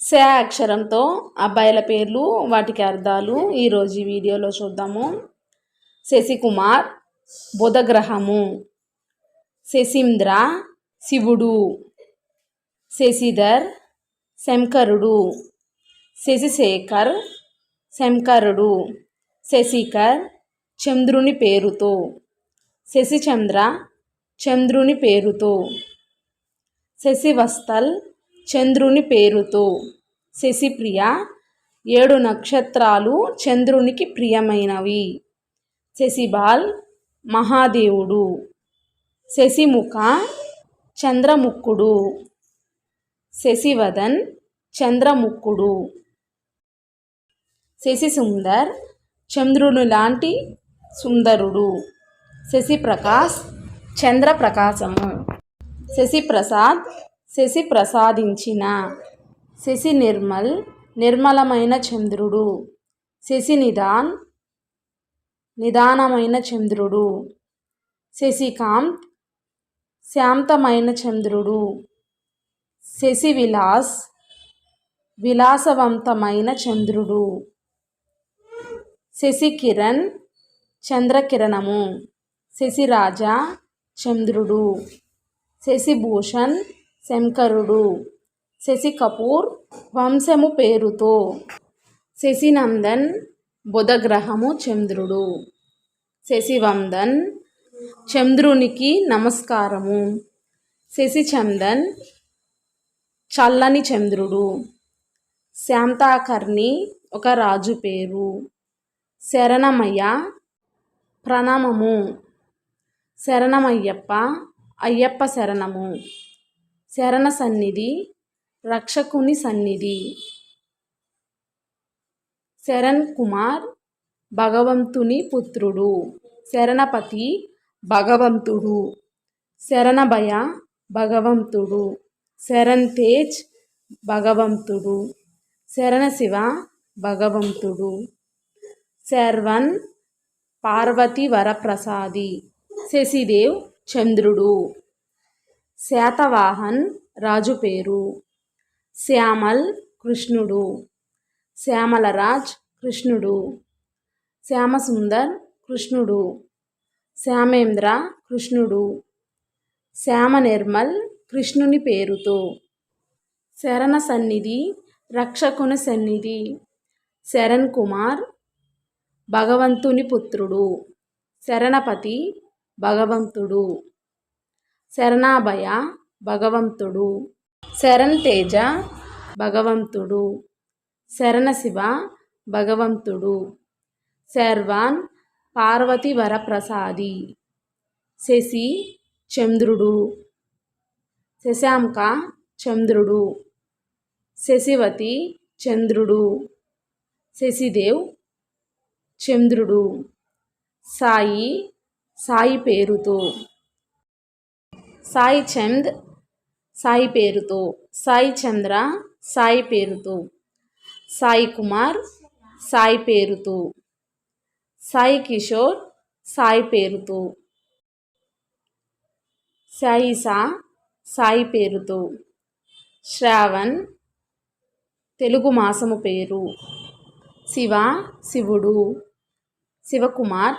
శ అక్షరంతో అబ్బాయిల పేర్లు వాటికి అర్థాలు ఈరోజు ఈ వీడియోలో చూద్దాము. శశికుమార్ బుధగ్రహము. శశీంద్ర శివుడు. శశిధర్ శంకరుడు. శశిశేఖర్ శంకరుడు. శశికర్ చంద్రుని పేరుతో. శశిచంద్ర చంద్రుని పేరుతో. శశివస్తల్ చంద్రుని పేరుతో. శశిప్రియ ఏడు నక్షత్రాలు చంద్రునికి ప్రియమైనవి. శశిబాల్ మహాదేవుడు. శశిముఖ చంద్రముక్కుడు. శశివదన్ చంద్రముక్కుడు. శశిసుందర్ చంద్రుని లాంటి సుందరుడు. శశిప్రకాష్ చంద్రప్రకాశము. శశిప్రసాద్ శశి ప్రసాదించిన శశి నిర్మల్ నిర్మలమైన చంద్రుడు. శశి నిదాన్ నిదానమైన చంద్రుడు. శశికాంత్ శాంతమైన చంద్రుడు. శశి విలాస్ విలాసవంతమైన చంద్రుడు. శశికిరణ్ చంద్రకిరణము. శశిరాజ చంద్రుడు. శశిభూషణ్ శంకరుడు. శశి కపూర్ వంశము పేరుతో శశినందన్ బుధగ్రహము చంద్రుడు. శశివందన్ చంద్రునికి నమస్కారము. శశిచందన్ చల్లని చంద్రుడు. శాంతాకర్ణి ఒక రాజు పేరు. శరణమయ్య ప్రణమము. శరణమయ్యప్ప అయ్యప్ప శరణము. శరణ సన్నిధి రక్షకుని సన్నిధి. శరణ్ కుమార్ భగవంతుని పుత్రుడు. శరణపతి భగవంతుడు. శరణభయ భగవంతుడు. శరణ్ తేజ్ భగవంతుడు. శరణశివ భగవంతుడు. శర్వన్ పార్వతి వరప్రసాది. శశిదేవ్ చంద్రుడు. శాతవాహన్ రాజు పేరు. శ్యామల్ కృష్ణుడు. శ్యామలరాజ్ కృష్ణుడు. శ్యామసుందర్ కృష్ణుడు. శ్యామేంద్ర కృష్ణుడు. శ్యామ నిర్మల్ కృష్ణుని పేరుతో. శరణ సన్నిధి రక్షకుని సన్నిధి. శరణ్ కుమార్ భగవంతుని పుత్రుడు. శరణపతి భగవంతుడు. శరణాభయ భగవంతుడు. శరణ్ తేజ భగవంతుడు. శరణశివ భగవంతుడు. శర్వాన్ పార్వతి వరప్రసాది శశి చంద్రుడు. శశాంక చంద్రుడు. శశివతి చంద్రుడు. శశిదేవ్ చంద్రుడు. సాయి సాయి పేరుతో. సాయి చంద్ సాయి పేరుతో సాయి చంద్ర సాయి పేరుతో సాయి కుమార్ సాయి పేరుతో సాయి కిషోర్ సాయి పేరుతో సాయిసా సాయి పేరుతో శ్రావణ్ తెలుగు మాసము పేరు శివ శివుడు శివకుమార్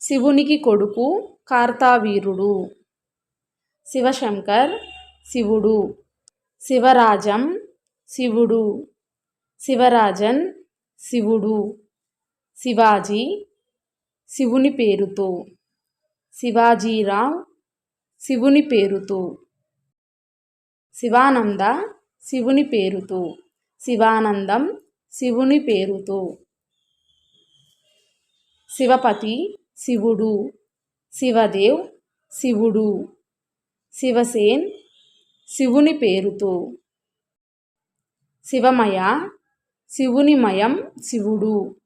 శివునికి కొడుకు కార్తావీరుడు. శివశంకర్ శివుడు. శివరాజం శివుడు. శివరాజన్ శివుడు. శివాజీ శివుని పేరుతో. శివాజీరావ్ శివుని పేరుతో. శివానంద శివుని పేరుతో. శివానందం శివుని పేరుతో. శివపతి శివుడు. శివదేవ్ శివుడు. శివసేన్ శివుని పేరుతో. శివమయ శివునిమయం శివుడు.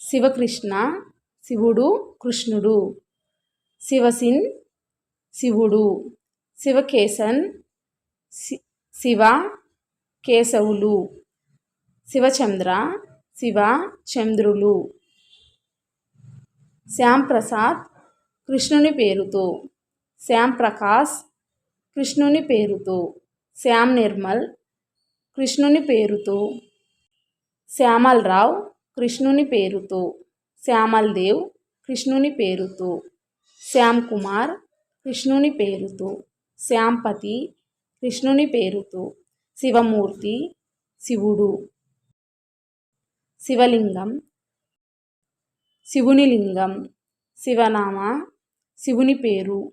శివకృష్ణ శివుడు కృష్ణుడు. శివసిన్ శివుడు. శివకేశన్ శివ కేశవులు. శివచంద్ర శివ చంద్రులు. శ్యాంప్రసాద్ కృష్ణుని పేరుతో. శ్యాంప్రకాష్ కృష్ణుని పేరుతో. శ్యామ్ నిర్మల్ కృష్ణుని పేరుతో. శ్యామలరావు కృష్ణుని పేరుతో. శ్యామల్ దేవ్ కృష్ణుని పేరుతో. శ్యామ్ కుమార్ కృష్ణుని పేరుతో. శ్యాంపతి కృష్ణుని పేరుతో. శివమూర్తి శివుడు. శివలింగం శివుని లింగం. శివనామ శివుని పేరు.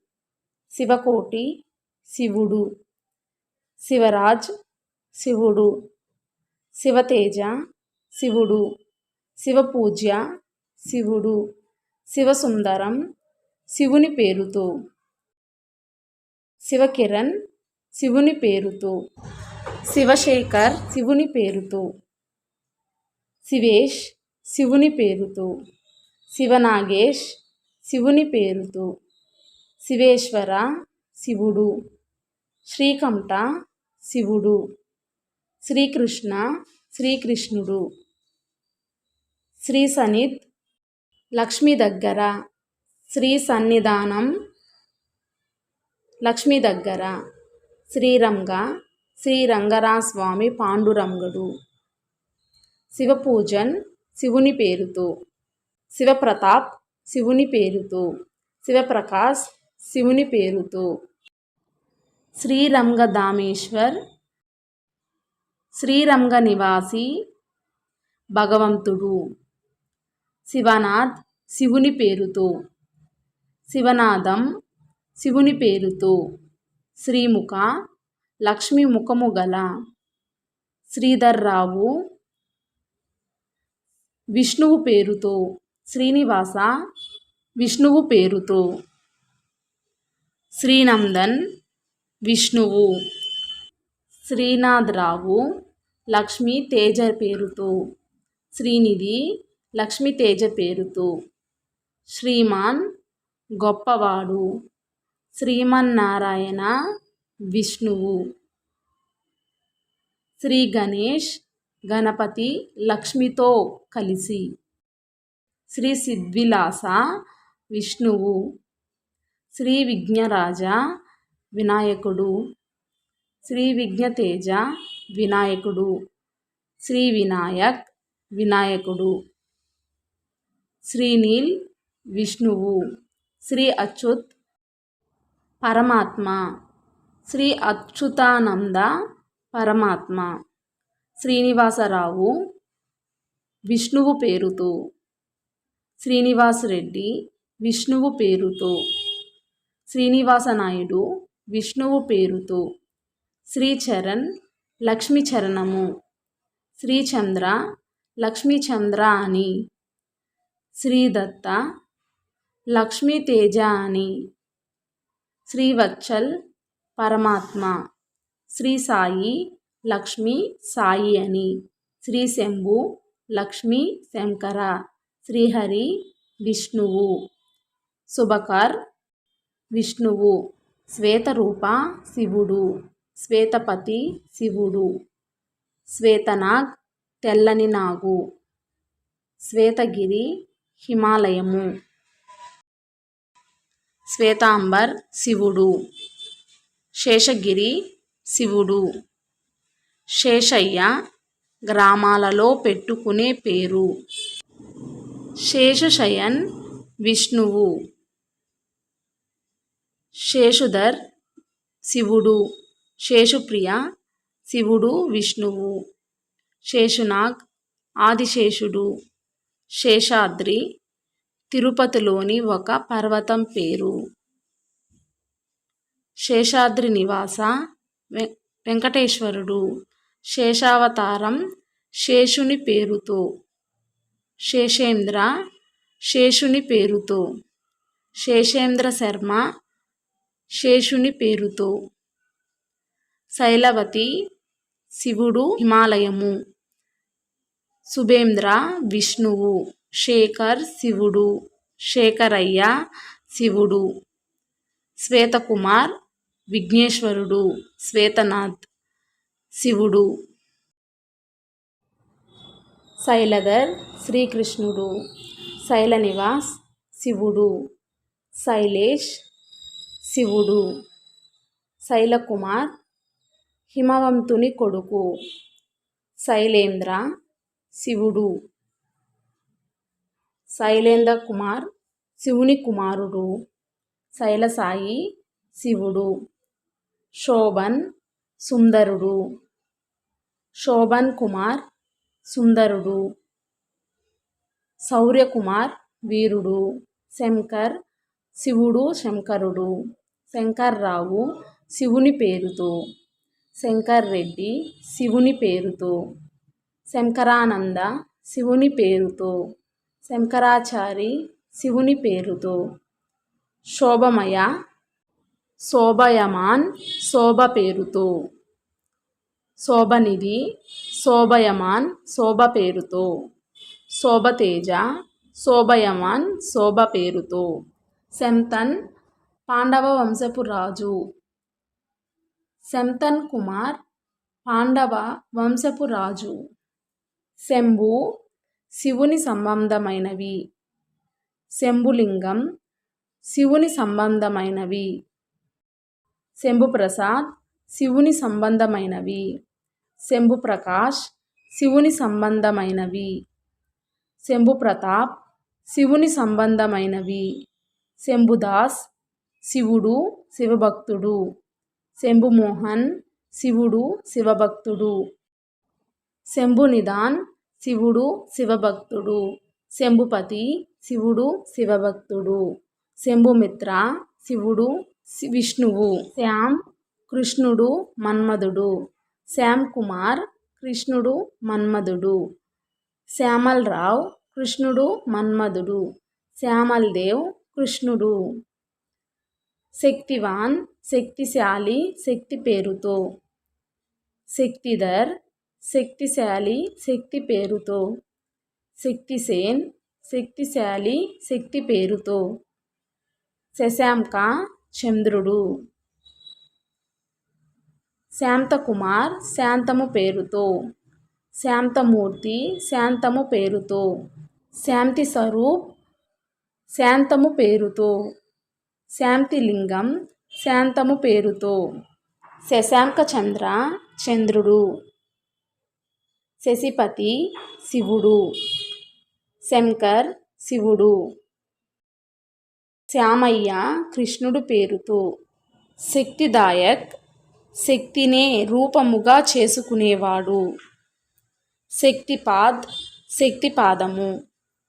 శివకోటి శివుడు. శివరాజ్ శివుడు. శివతేజ శివుడు. శివపూజ్య శివుడు. శివసుందరం శివుని పేరుతో. శివకిరణ్ శివుని పేరుతో. శివశేఖర్ శివుని పేరుతో. శివేష్ శివుని పేరుతో. శివనాగేష్ శివుని పేరుతో. శివేశ్వర శివుడు. శ్రీకంఠ శివుడు శ్రీకృష్ణ శ్రీకృష్ణుడు శ్రీ సనిత్ లక్ష్మి దగ్గర శ్రీ సన్నిధానం లక్ష్మి దగ్గర శ్రీరంగ శ్రీరంగరాస్వామి పాండురంగడు శివపూజన్ శివుని పేరుతో శివప్రతాప్ శివుని పేరుతో శివప్రకాష్ శివుని పేరుతో శ్రీరంగధామేశ్వర్ శ్రీరంగ నివాసి భగవంతుడు. శివనాథ్ శివుని పేరుతో శివనాథం శివుని పేరుతో శ్రీముఖ లక్ష్మీ ముఖము గల శ్రీధర్రావు విష్ణువు పేరుతో శ్రీనివాస విష్ణువు పేరుతో. శ్రీనందన్ విష్ణువు. శ్రీనాథరావు లక్ష్మీ తేజ పేరుతో. శ్రీనిధి లక్ష్మీ తేజ పేరుతో. శ్రీమాన్ గొప్పవాడు. శ్రీమన్నారాయణ విష్ణువు. శ్రీ గణేష్ గణపతి లక్ష్మితో కలిసి. శ్రీ సిద్విలాస విష్ణువు. శ్రీ విఘ్నరాజ వినాయకుడు. శ్రీ విఘ్నతేజ వినాయకుడు. శ్రీ వినాయక్ వినాయకుడు. శ్రీనీల్ విష్ణువు. శ్రీ అచ్యుత్ పరమాత్మ. శ్రీ అచ్యుతానంద పరమాత్మ. శ్రీనివాసరావు విష్ణువు పేరుతో. శ్రీనివాస్ రెడ్డి విష్ణువు పేరుతో. శ్రీనివాస నాయుడు విష్ణువు పేరుతో. శ్రీచరణ్ లక్ష్మీ చరణము శ్రీచంద్ర లక్ష్మీచంద్ర అని. శ్రీదత్త లక్ష్మీ తేజ అని. శ్రీవత్సల్ పరమాత్మ. శ్రీ సాయి లక్ష్మీ సాయి అని. శ్రీ శంభు లక్ష్మీ శంకర. శ్రీహరి విష్ణువు. శుభకర్ విష్ణువు. శ్వేతరూప శివుడు శ్వేతపతి శివుడు శ్వేతనాగ్ తెల్లని నాగు శ్వేతగిరి హిమాలయము. శ్వేతాంబర్ శివుడు శేషగిరి శివుడు శేషయ్య గ్రామాలలో పెట్టుకునే పేరు. శేషశయన్ విష్ణువు. శేషుధర్ శివుడు శేషుప్రియ శివుడు విష్ణువు శేషునాగ్ ఆదిశేషుడు శేషాద్రి తిరుపతిలోని ఒక పర్వతం పేరు. శేషాద్రి నివాస వె వెంకటేశ్వరుడు శేషావతారం శేషుని పేరుతో శేషేంద్ర శేషుని పేరుతో శేషేంద్ర శర్మ శేషుని పేరుతో. శైలవతి శివుడు హిమాలయము. సుభేంద్ర విష్ణువు శేఖర్ శివుడు. శేఖరయ్య శివుడు. శ్వేతకుమార్ విఘ్నేశ్వరుడు. శ్వేతనాథ్ శివుడు. శైలధర్ శ్రీకృష్ణుడు. శైలనివాస్ శివుడు. శైలేష్ శివుడు శైలకుమార్ హిమవంతుని కొడుకు శైలేంద్ర శివుడు. శైలేంద్ర కుమార్ శివుని కుమారుడు శైలసాయి శివుడు. శోభన్ సుందరుడు. శోభన్ కుమార్ సుందరుడు. శౌర్యకుమార్ వీరుడు. శంకర్ శివుడు శంకరుడు. శంకర్రావు శివుని పేరుతో. శంకర్ రెడ్డి శివుని పేరుతో. శంకరానంద శివుని పేరుతో. శంకరాచారి శివుని పేరుతో. శోభమయ శోభయమాన్ శోభ పేరుతో. శోభనిధి శోభయమాన్ శోభ పేరుతో. శోభతేజ శోభయమాన్ శోభ పేరుతో. శంతన్ పాండవ వంశపు రాజు. శంతన్ కుమార్ పాండవ వంశపు రాజు. శంభు శివుని సంబంధమైనవి. శంభులింగం శివుని సంబంధమైనవి. శంభుప్రసాద్ శివుని సంబంధమైనవి. శంభుప్రకాష్ శివుని సంబంధమైనవి. శంభుప్రతాప్ శివుని సంబంధమైనవి. శంభుదాస్ శివుడు శివభక్తుడు. శంభుమోహన్ శివుడు శివభక్తుడు. శంభునిధాన్ శివుడు శివభక్తుడు. శంభుపతి శివుడు శివభక్తుడు. శంభుమిత్ర శివుడు విష్ణువు. శ్యామ్ కృష్ణుడు మన్మధుడు. శ్యామ్ కుమార్ కృష్ణుడు మన్మధుడు. శ్యామల్ రావ్ కృష్ణుడు మన్మధుడు. శ్యామల్ దేవ్ కృష్ణుడు. శక్తివాన్ శక్తిశాలి శక్తి పేరుతో శక్తిధర్ శక్తిశాలి శక్తి పేరుతో శక్తిసేన్ శక్తిశాలి శక్తి పేరుతో శశాంక చంద్రుడు. శాంతకుమార్ శాంతము పేరుతో. శాంతమూర్తి శాంతము పేరుతో. శాంతి స్వరూప్ శాంతము పేరుతో. శాంతిలింగం శాంతము పేరుతో. శశాంక చంద్ర చంద్రుడు. శశిపతి శివుడు. శంకర్ శివుడు. శ్యామయ్య కృష్ణుడు పేరుతో. శక్తిదాయక్ శక్తినే రూపముగా చేసుకునేవాడు. శక్తిపాద్ శక్తిపాదము.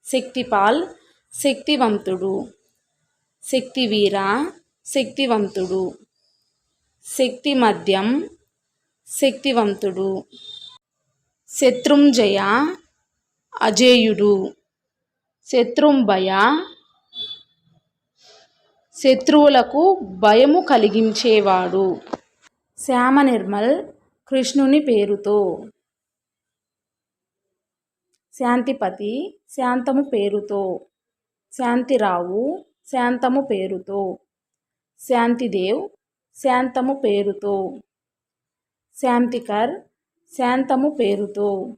శక్తిపాల్ శక్తివంతుడు. శక్తివీర శక్తివంతుడు. శక్తి మద్యం శక్తివంతుడు. శత్రుంజయ అజేయుడు. శత్రుంభయ శత్రువులకు భయము కలిగించేవాడు. శ్యామ నిర్మల్ కృష్ణుని పేరుతో. శాంతిపతి శాంతము పేరుతో. శాంతిరావు శాంతము పేరుతో. శాంతిదేవ్ శాంతము పేరుతో. శాంతికర్ శాంతము పేరుతో.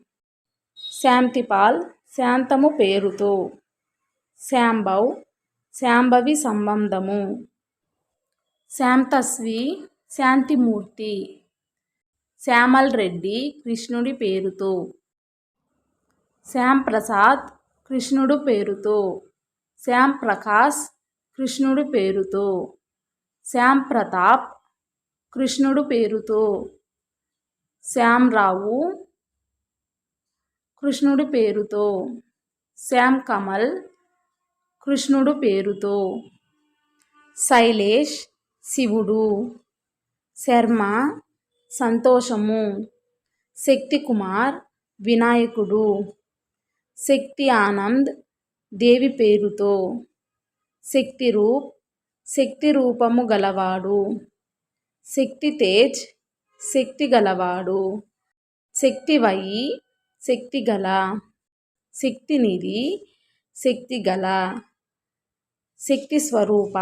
శాంతిపాల్ శాంతము పేరుతో. శాంభవ్ శాంభవి సంబంధము. శాంతస్వి శాంతిమూర్తి. శ్యామల్ రెడ్డి కృష్ణుడి పేరుతో. శ్యామ్ ప్రసాద్ కృష్ణుడు పేరుతో. శ్యామ్ ప్రకాష్ కృష్ణుడు పేరుతో. శ్యామ్ ప్రతాప్ కృష్ణుడు పేరుతో. శ్యామ్రావు కృష్ణుడి పేరుతో. శ్యామ్ కమల్ కృష్ణుడు పేరుతో. శైలేష్ శివుడు. శర్మ సంతోషము. శక్తి కుమార్ వినాయకుడు. శక్తి ఆనంద్ దేవి పేరుతో. శక్తి రూప్ శక్తి రూపము గలవాడు. శక్తి తేజ్ శక్తి గలవాడు శక్తివయి శక్తి గల శక్తినిధి శక్తి గల శక్తి స్వరూప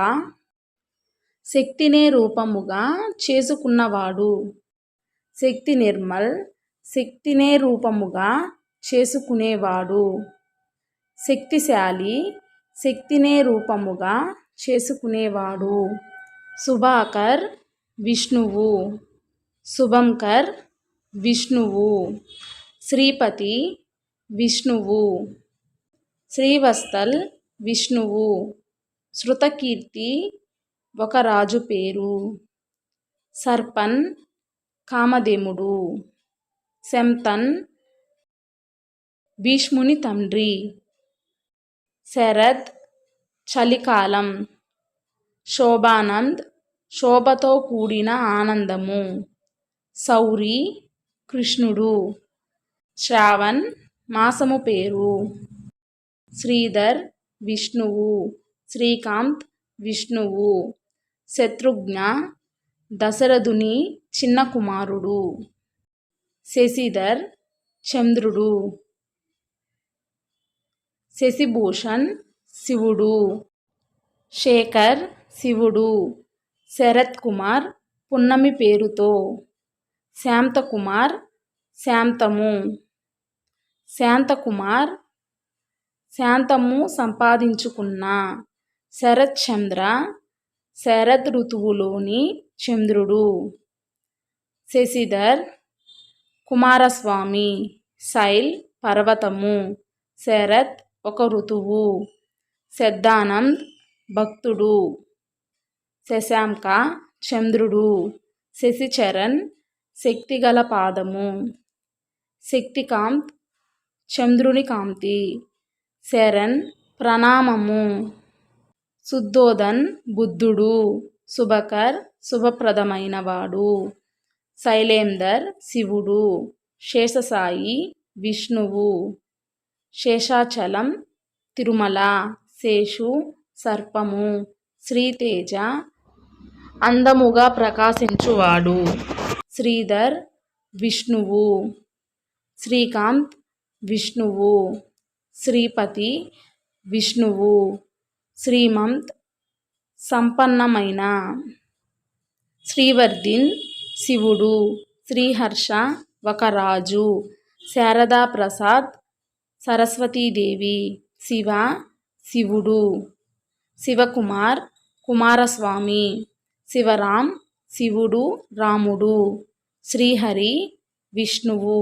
శక్తినే రూపముగా చేసుకున్నవాడు. శక్తి నిర్మల్ శక్తినే రూపముగా చేసుకునేవాడు. శక్తిశాలి శక్తినే రూపముగా చేసుకునేవాడు. సుభాకర్ విష్ణువు. శుభంకర్ విష్ణువు. శ్రీపతి విష్ణువు. శ్రీవస్తల్ విష్ణువు. శృతకీర్తి ఒక రాజు పేరు. సర్పన్ కామదేముడు శంతన్ భీష్ముని తండ్రి. శరత్ చలికాలం శోభానంద్ శోభతో కూడిన ఆనందము. సౌరి కృష్ణుడు. శ్రావణ్ మాసము పేరు. శ్రీధర్ విష్ణువు. శ్రీకాంత్ విష్ణువు. శత్రుఘ్న దశరథుని చిన్న కుమారుడు. శశిధర్ చంద్రుడు. శశిభూషణ్ శివుడు. శేఖర్ శివుడు. శరత్ కుమార్ పున్నమి పేరుతో. శాంతకుమార్ శాంతము. శాంతకుమార్ శాంతము సంపాదించుకున్న శరత్ చంద్ర శరత్ ఋతువులోని చంద్రుడు. శశిధర్ కుమారస్వామి శైల్ పర్వతము. శరత్ ఒక ఋతువు. శద్దానంద్ భక్తుడు. శశాంక చంద్రుడు. శశిచరణ్ శక్తిగల పాదము. శక్తికాంత్ చంద్రుని కాంతి. శరణ్ ప్రణామము. శుద్ధోదన్ బుద్ధుడు. శుభకర్ శుభప్రదమైనవాడు. శైలేందర్ శివుడు. శేషసాయి విష్ణువు. శేషాచలం తిరుమల శేషు సర్పము శ్రీతేజ అందముగా ప్రకాశించువాడు. శ్రీధర్ విష్ణువు. శ్రీకాంత్ విష్ణువు. శ్రీపతి విష్ణువు. శ్రీమంత్ సంపన్నమైన. శ్రీవర్ధిన్ శివుడు. శ్రీహర్ష ఒక రాజు శారదా ప్రసాద్ సరస్వతీదేవి శివ శివుడు శివకుమార్ కుమారస్వామి శివరాం శివుడు రాముడు శ్రీహరి విష్ణువు.